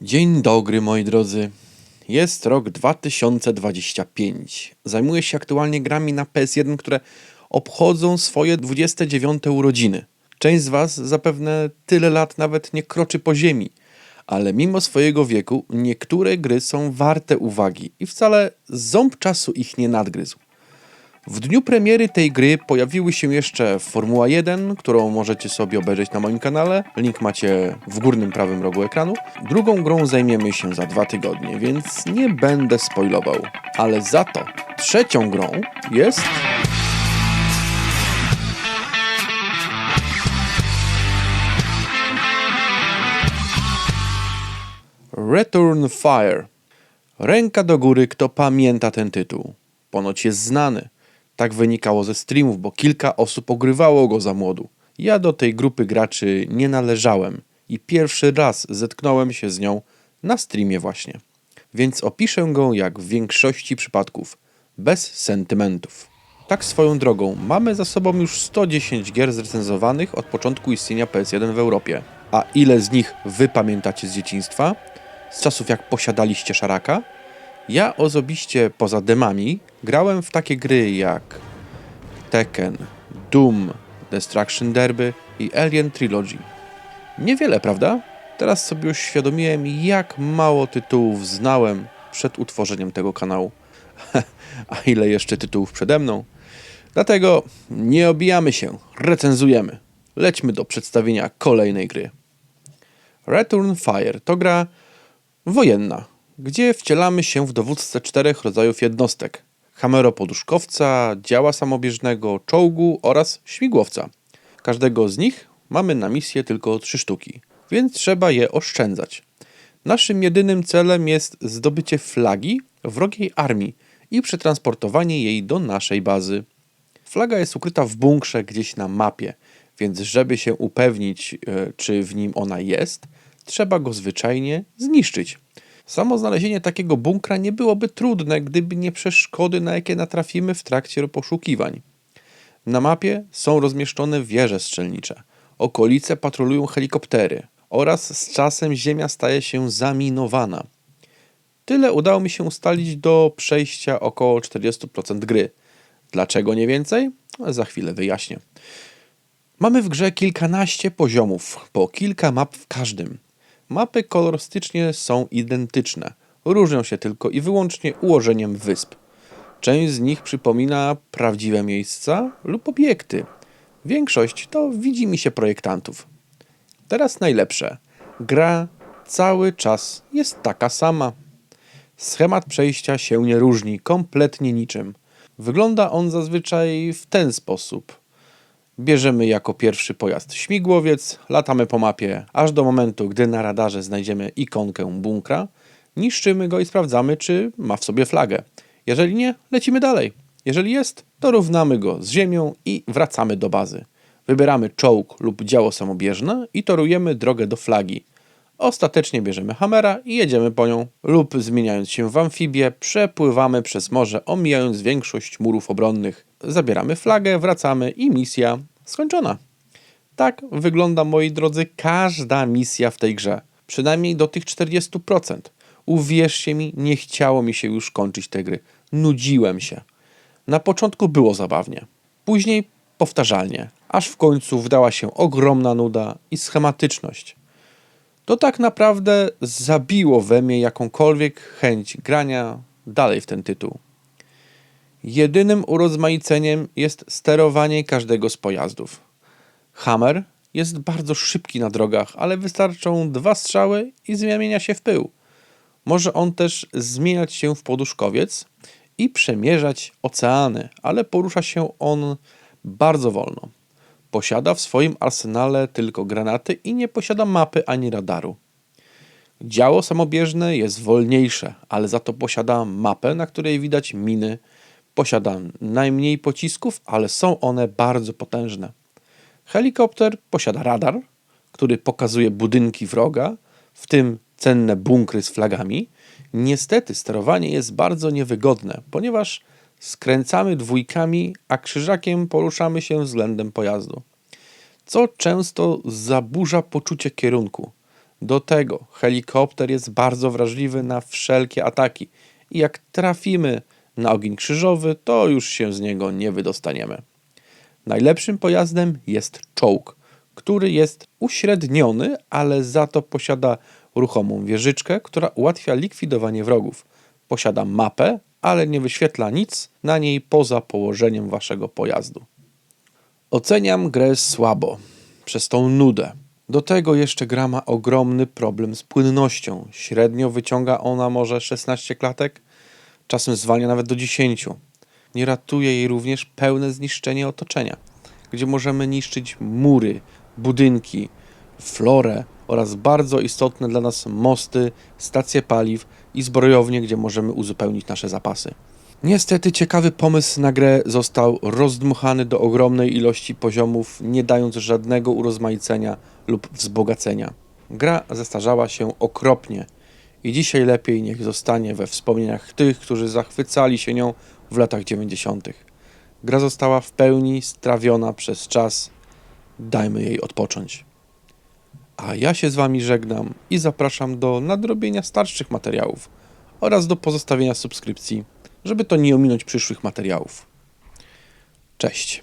Dzień dobry moi drodzy. Jest rok 2025. Zajmuję się aktualnie grami na PS1, które obchodzą swoje 29 urodziny. Część z Was zapewne tyle lat nawet nie kroczy po ziemi, ale mimo swojego wieku niektóre gry są warte uwagi i wcale ząb czasu ich nie nadgryzł. W dniu premiery tej gry pojawiły się jeszcze Formuła 1, którą możecie sobie obejrzeć na moim kanale. Link macie w górnym prawym rogu ekranu. Drugą grą zajmiemy się za dwa tygodnie, więc nie będę spoilował. Ale za to trzecią grą jest. Return Fire. Ręka do góry, kto pamięta ten tytuł. Ponoć jest znany. Tak wynikało ze streamów, bo kilka osób ogrywało go za młodu. Ja do tej grupy graczy nie należałem i pierwszy raz zetknąłem się z nią na streamie właśnie. Więc opiszę go jak w większości przypadków, bez sentymentów. Tak swoją drogą, mamy za sobą już 110 gier zrecenzowanych od początku istnienia PS1 w Europie. A ile z nich wy pamiętacie z dzieciństwa? Z czasów jak posiadaliście szaraka? Ja osobiście poza demami grałem w takie gry jak Tekken, Doom, Destruction Derby i Alien Trilogy. Niewiele, prawda? Teraz sobie uświadomiłem, jak mało tytułów znałem przed utworzeniem tego kanału. A ile jeszcze tytułów przede mną? Dlatego nie obijamy się, recenzujemy. Lećmy do przedstawienia kolejnej gry. Return Fire to gra wojenna, gdzie wcielamy się w dowódcę czterech rodzajów jednostek: hameropoduszkowca, działa samobieżnego, czołgu oraz śmigłowca. Każdego z nich mamy na misję tylko trzy sztuki, więc trzeba je oszczędzać. Naszym jedynym celem jest zdobycie flagi wrogiej armii i przetransportowanie jej do naszej bazy. Flaga jest ukryta w bunkrze gdzieś na mapie, więc żeby się upewnić, e, czy w nim ona jest, trzeba go zwyczajnie zniszczyć. Samo znalezienie takiego bunkra nie byłoby trudne, gdyby nie przeszkody, na jakie natrafimy w trakcie poszukiwań. Na mapie są rozmieszczone wieże strzelnicze, okolice patrolują helikoptery oraz z czasem ziemia staje się zaminowana. Tyle udało mi się ustalić do przejścia około 40% gry. Dlaczego nie więcej? Za chwilę wyjaśnię. Mamy w grze kilkanaście poziomów, po kilka map w każdym. Mapy kolorystycznie są identyczne, różnią się tylko i wyłącznie ułożeniem wysp. Część z nich przypomina prawdziwe miejsca lub obiekty. Większość to widzi mi się projektantów. Teraz najlepsze. Gra cały czas jest taka sama. Schemat przejścia się nie różni kompletnie niczym. Wygląda on zazwyczaj w ten sposób. Bierzemy jako pierwszy pojazd śmigłowiec, latamy po mapie aż do momentu, gdy na radarze znajdziemy ikonkę bunkra, niszczymy go i sprawdzamy, czy ma w sobie flagę. Jeżeli nie, lecimy dalej. Jeżeli jest, to równamy go z ziemią i wracamy do bazy. Wybieramy czołg lub działo samobieżne i torujemy drogę do flagi. Ostatecznie bierzemy hamera i jedziemy po nią, lub zmieniając się w amfibię, przepływamy przez morze, omijając większość murów obronnych. Zabieramy flagę, wracamy i misja skończona. Tak wygląda, moi drodzy, każda misja w tej grze. Przynajmniej do tych 40%. Uwierzcie mi, nie chciało mi się już kończyć tej gry. Nudziłem się. Na początku było zabawnie, później powtarzalnie, aż w końcu wdała się ogromna nuda i schematyczność. To tak naprawdę zabiło we mnie jakąkolwiek chęć grania dalej w ten tytuł. Jedynym urozmaiceniem jest sterowanie każdego z pojazdów. Hammer jest bardzo szybki na drogach, ale wystarczą dwa strzały i zamienia się w pył. Może on też zmieniać się w poduszkowiec i przemierzać oceany, ale porusza się on bardzo wolno. Posiada w swoim arsenale tylko granaty i nie posiada mapy ani radaru. Działo samobieżne jest wolniejsze, ale za to posiada mapę, na której widać miny. Posiada najmniej pocisków, ale są one bardzo potężne. Helikopter posiada radar, który pokazuje budynki wroga, w tym cenne bunkry z flagami. Niestety sterowanie jest bardzo niewygodne, ponieważ skręcamy dwójkami, a krzyżakiem poruszamy się względem pojazdu, co często zaburza poczucie kierunku. Do tego helikopter jest bardzo wrażliwy na wszelkie ataki i jak trafimy na ogień krzyżowy, to już się z niego nie wydostaniemy. Najlepszym pojazdem jest czołg, który jest uśredniony, ale za to posiada ruchomą wieżyczkę, która ułatwia likwidowanie wrogów. Posiada mapę, ale nie wyświetla nic na niej poza położeniem waszego pojazdu. Oceniam grę słabo, przez tą nudę. Do tego jeszcze gra ma ogromny problem z płynnością. Średnio wyciąga ona może 16 klatek, czasem zwalnia nawet do 10. Nie ratuje jej również pełne zniszczenie otoczenia, gdzie możemy niszczyć mury, budynki, florę oraz bardzo istotne dla nas mosty, stacje paliw i zbrojownie, gdzie możemy uzupełnić nasze zapasy. Niestety ciekawy pomysł na grę został rozdmuchany do ogromnej ilości poziomów, nie dając żadnego urozmaicenia lub wzbogacenia. Gra zestarzała się okropnie i dzisiaj lepiej niech zostanie we wspomnieniach tych, którzy zachwycali się nią w latach 90. Gra została w pełni strawiona przez czas, dajmy jej odpocząć. A ja się z Wami żegnam i zapraszam do nadrobienia starszych materiałów oraz do pozostawienia subskrypcji, żeby to nie ominąć przyszłych materiałów. Cześć.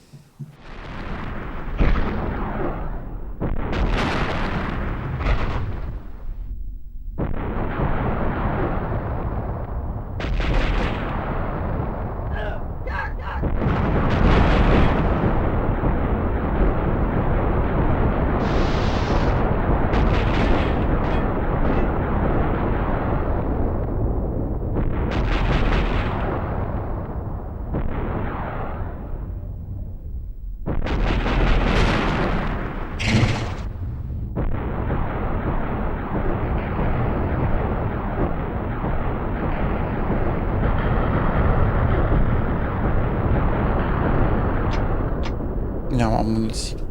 Omnis.